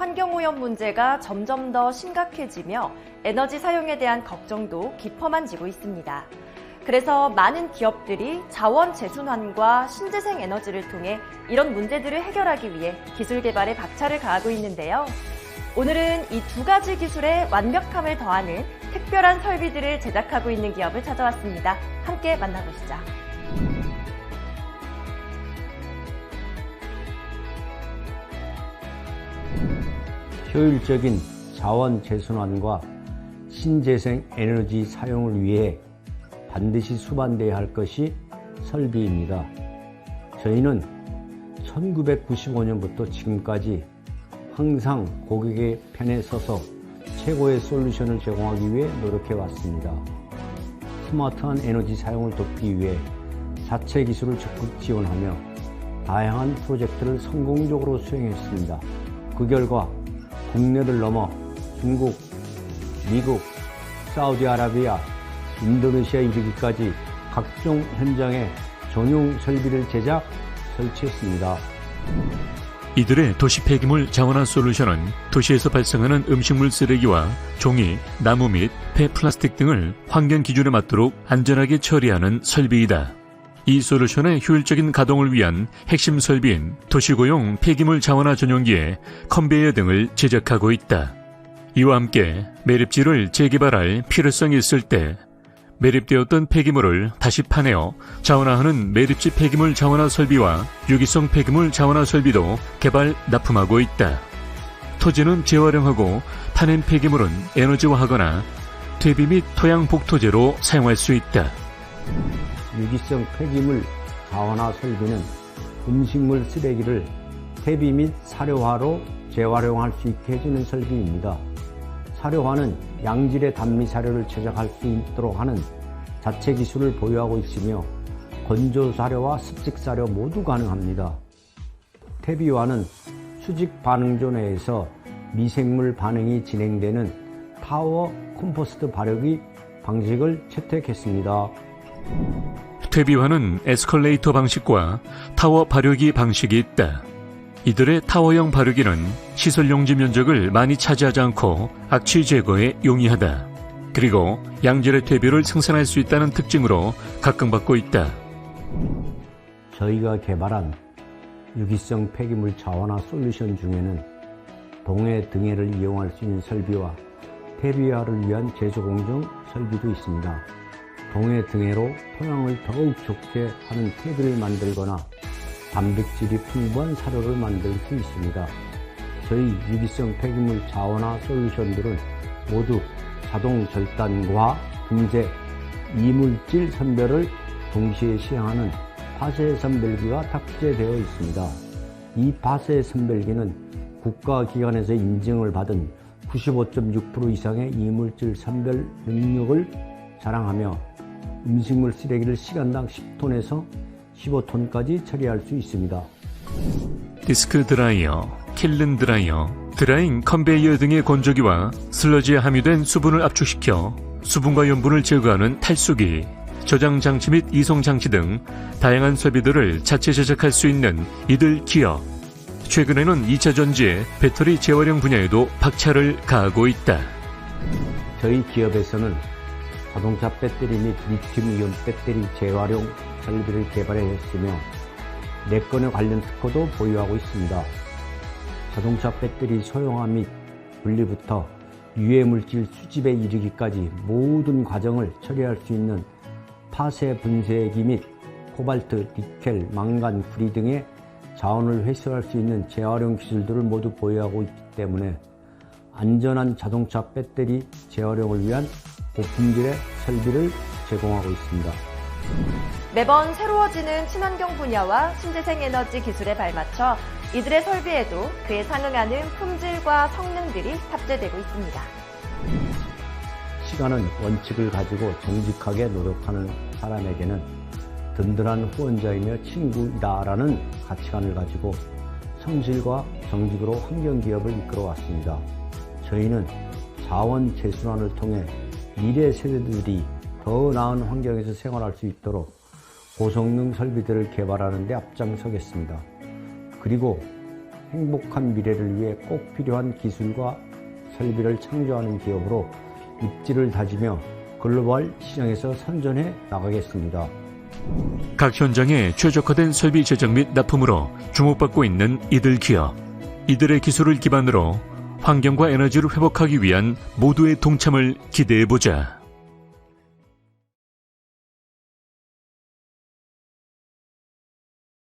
환경오염 문제가 점점 더 심각해지며 에너지 사용에 대한 걱정도 깊어만지고 있습니다. 그래서 많은 기업들이 자원 재순환과 신재생 에너지를 통해 이런 문제들을 해결하기 위해 기술 개발에 박차를 가하고 있는데요. 오늘은 이 두 가지 기술의 완벽함을 더하는 특별한 설비들을 제작하고 있는 기업을 찾아왔습니다. 함께 만나보시죠. 효율적인 자원 재순환과 신재생 에너지 사용을 위해 반드시 수반돼야 할 것이 설비입니다. 저희는 1995년부터 지금까지 항상 고객의 편에 서서 최고의 솔루션을 제공하기 위해 노력해 왔습니다. 스마트한 에너지 사용을 돕기 위해 자체 기술을 적극 지원하며 다양한 프로젝트를 성공적으로 수행했습니다. 그 결과 국내를 넘어 중국, 미국, 사우디아라비아, 인도네시아 이르기까지 각종 현장에 전용 설비를 제작, 설치했습니다. 이들의 도시 폐기물 자원화 솔루션은 도시에서 발생하는 음식물 쓰레기와 종이, 나무 및 폐 플라스틱 등을 환경 기준에 맞도록 안전하게 처리하는 설비이다. 이 솔루션의 효율적인 가동을 위한 핵심 설비인 도시고용 폐기물 자원화 전용기에 컨베이어 등을 제작하고 있다. 이와 함께 매립지를 재개발할 필요성이 있을 때 매립되었던 폐기물을 다시 파내어 자원화하는 매립지 폐기물 자원화 설비와 유기성 폐기물 자원화 설비도 개발 납품하고 있다. 토지는 재활용하고 파낸 폐기물은 에너지화하거나 퇴비 및 토양 복토제로 사용할 수 있다. 유기성 폐기물 자원화 설비는 음식물 쓰레기를 퇴비 및 사료화로 재활용할 수 있게 해주는 설비입니다. 사료화는 양질의 단미 사료를 제작할 수 있도록 하는 자체 기술을 보유하고 있으며 건조 사료와 습식 사료 모두 가능합니다. 퇴비화는 수직 반응조 내에서 미생물 반응이 진행되는 타워 컴포스트 발효기 방식을 채택했습니다. 퇴비화는 에스컬레이터 방식과 타워 발효기 방식이 있다. 이들의 타워형 발효기는 시설 용지 면적을 많이 차지하지 않고 악취 제거에 용이하다. 그리고 양질의 퇴비를 생산할 수 있다는 특징으로 각광받고 있다. 저희가 개발한 유기성 폐기물 자원화 솔루션 중에는 동해 등해를 이용할 수 있는 설비와 퇴비화를 위한 제조 공정 설비도 있습니다. 동해 등해로 토양을 더욱 좋게 하는 퇴비를 만들거나 단백질이 풍부한 사료를 만들 수 있습니다. 저희 유기성 폐기물 자원화 솔루션들은 모두 자동 절단과 분쇄, 이물질 선별을 동시에 시행하는 파쇄 선별기가 탑재되어 있습니다. 이 파쇄 선별기는 국가기관에서 인증을 받은 95.6% 이상의 이물질 선별 능력을 자랑하며 음식물 쓰레기를 시간당 10톤에서 15톤까지 처리할 수 있습니다. 디스크 드라이어, 킬른 드라이어, 드라잉 컨베이어 등의 건조기와 슬러지에 함유된 수분을 압축시켜 수분과 염분을 제거하는 탈수기, 저장 장치 및 이송 장치 등 다양한 설비들을 자체 제작할 수 있는 이들 기업. 최근에는 2차 전지의 배터리 재활용 분야에도 박차를 가하고 있다. 저희 기업에서는 자동차 배터리 및 리튬이온 배터리 재활용 설비를 개발했으며 4건의 관련 특허도 보유하고 있습니다. 자동차 배터리 소형화 및 분리부터 유해 물질 수집에 이르기까지 모든 과정을 처리할 수 있는 파쇄 분쇄기 및 코발트, 니켈, 망간, 구리 등의 자원을 회수할 수 있는 재활용 기술들을 모두 보유하고 있기 때문에 안전한 자동차 배터리 재활용을 위한 고품질의 설비를 제공하고 있습니다. 매번 새로워지는 친환경 분야와 신재생 에너지 기술에 발맞춰 이들의 설비에도 그에 상응하는 품질과 성능들이 탑재되고 있습니다. 시간은 원칙을 가지고 정직하게 노력하는 사람에게는 든든한 후원자이며 친구이다라는 가치관을 가지고 성실과 정직으로 환경기업을 이끌어 왔습니다. 저희는 자원 재순환을 통해 미래 세대들이 더 나은 환경에서 생활할 수 있도록 고성능 설비들을 개발하는 데 앞장서겠습니다. 그리고 행복한 미래를 위해 꼭 필요한 기술과 설비를 창조하는 기업으로 입지를 다지며 글로벌 시장에서 선전해 나가겠습니다. 각 현장에 최적화된 설비 제작 및 납품으로 주목받고 있는 이들 기업. 이들의 기술을 기반으로 환경과 에너지를 회복하기 위한 모두의 동참을 기대해보자.